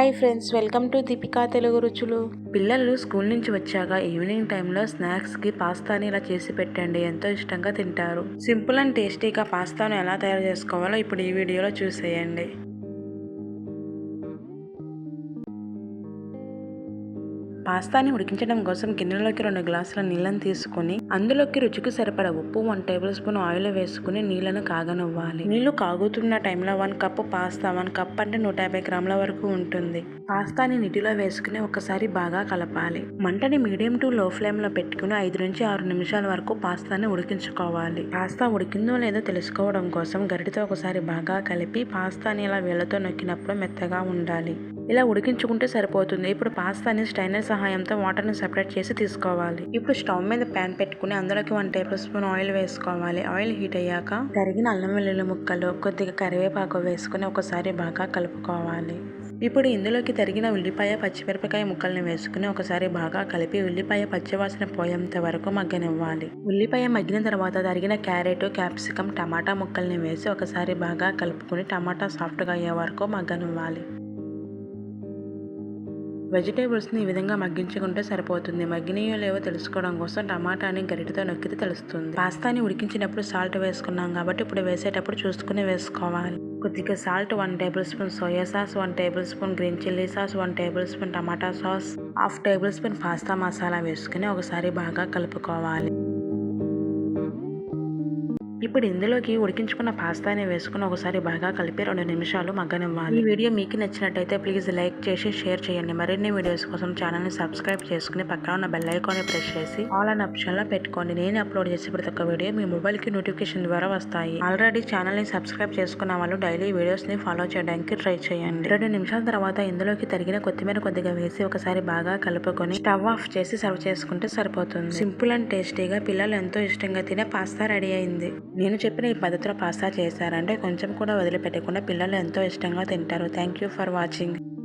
Hi friends welcome to Deepika Telugu రుచులు పిల్లలు school నుంచి వచ్చాక ఈవినింగ్ టైంలో స్నాక్స్కి పాస్తాని ఇలా చేసి పెట్టండి. ఎంతో ఇష్టంగా తింటారు. సింపుల్ అండ్ టేస్టీగా పాస్తాను ఎలా తయారు చేసుకోవాలో ఇప్పుడు ఈ వీడియోలో చూసేయండి. పాస్తాని ఉడికించడం కోసం గిన్నెలోకి రెండు గ్లాసుల నీళ్ళని తీసుకొని అందులోకి రుచికి సరిపడా ఉప్పు వన్ టేబుల్ స్పూన్ ఆయిల్ వేసుకుని నీళ్ళను కాగనివ్వాలి. నీళ్ళు కాగుతున్న టైంలో one cup pasta one cup అంటే నూట యాభై గ్రాముల వరకు ఉంటుంది. పాస్తాని నీటిలో వేసుకుని ఒకసారి బాగా కలపాలి. మంటని మీడియం టు లో ఫ్లేమ్లో పెట్టుకుని ఐదు నుంచి ఆరు నిమిషాల వరకు పాస్తాని ఉడికించుకోవాలి. పాస్తా ఉడికిందో లేదో తెలుసుకోవడం కోసం గరిటితో ఒకసారి బాగా కలిపి పాస్తాని ఇలా వేళ్ళతో నొక్కినప్పుడు మెత్తగా ఉండాలి. ఇలా ఉడికించుకుంటే సరిపోతుంది. ఇప్పుడు పాస్తాని స్టైనర్ సహాయంతో వాటర్ని సెపరేట్ చేసి తీసుకోవాలి. ఇప్పుడు స్టవ్ మీద ప్యాన్ పెట్టుకుని అందులోకి వన్ టేబుల్ స్పూన్ ఆయిల్ వేసుకోవాలి. ఆయిల్ హీట్ అయ్యాక తరిగిన అల్లం వెల్లుల్లి ముక్కలు కొద్దిగా కరివేపాకు వేసుకుని ఒకసారి బాగా కలుపుకోవాలి. ఇప్పుడు ఇందులోకి తరిగిన ఉల్లిపాయ పచ్చిమిరపకాయ ముక్కల్ని వేసుకుని ఒకసారి బాగా కలిపి ఉల్లిపాయ పచ్చివాసన పోయేంత వరకు మగ్గనివ్వాలి. ఉల్లిపాయ మగ్గిన తర్వాత తరిగిన క్యారెట్ క్యాప్సికం టమాటా ముక్కల్ని వేసి ఒకసారి బాగా కలుపుకుని టమాటా సాఫ్ట్గా అయ్యే వరకు మగ్గనివ్వాలి. వెజిటేబుల్స్ని ఈ విధంగా మగ్గించుకుంటే సరిపోతుంది. మగ్గినయో లేవో తెలుసుకోవడం కోసం టమాటాని గరిటతో నొక్కితే తెలుస్తుంది. పాస్తాని ఉడికించినప్పుడు సాల్ట్ వేసుకున్నాం కాబట్టి ఇప్పుడు వేసేటప్పుడు చూసుకుని వేసుకోవాలి. కొద్దిగా salt one tablespoon soya sauce one tablespoon green chilli sauce one tablespoon tomato sauce half tablespoon pasta masala వేసుకుని ఒకసారి బాగా కలుపుకోవాలి. ఇప్పుడు ఇందులోకి ఉడికించుకున్న పాస్తాని వేసుకుని ఒకసారి బాగా కలిపి రెండు నిమిషాలు మగ్గనివ్వాలి. ఈ వీడియో మీకు నచ్చినట్టయితే ప్లీజ్ లైక్ చేసి షేర్ చేయండి. మరిన్ని వీడియోస్ కోసం ఛానల్ని సబ్స్క్రైబ్ చేసుకుని పక్కన ఉన్న బెల్ ఐకాన్ని ప్రెస్ చేసి ఆల్ అన్ ఆప్షన్లో పెట్టుకోండి. నేను అప్లోడ్ చేసే ప్రతి ఒక్క వీడియో మీ మొబైల్కి నోటిఫికేషన్ ద్వారా వస్తాయి. ఆల్రెడీ ఛానల్ని సబ్స్క్రైబ్ చేసుకున్న వాళ్ళు డైలీ వీడియోస్ని ఫాలో చేయడానికి ట్రై చేయండి. రెండు నిమిషాల తర్వాత ఇందులోకి తరిగిన కొత్తిమీర కొద్దిగా వేసి ఒకసారి బాగా కలుపుకొని స్టవ్ ఆఫ్ చేసి సర్వ్ చేసుకుంటే సరిపోతుంది. సింపుల్ అండ్ టేస్టీగా పిల్లలు ఎంతో ఇష్టంగా తినే పాస్తా రెడీ అయింది. నేను చెప్పిన ఈ పద్ధతిలో పాస్తా చేశారంటే కొంచెం కూడా వదిలిపెట్టకుండా పిల్లలు ఎంతో ఇష్టంగా తింటారు. Thank you for watching.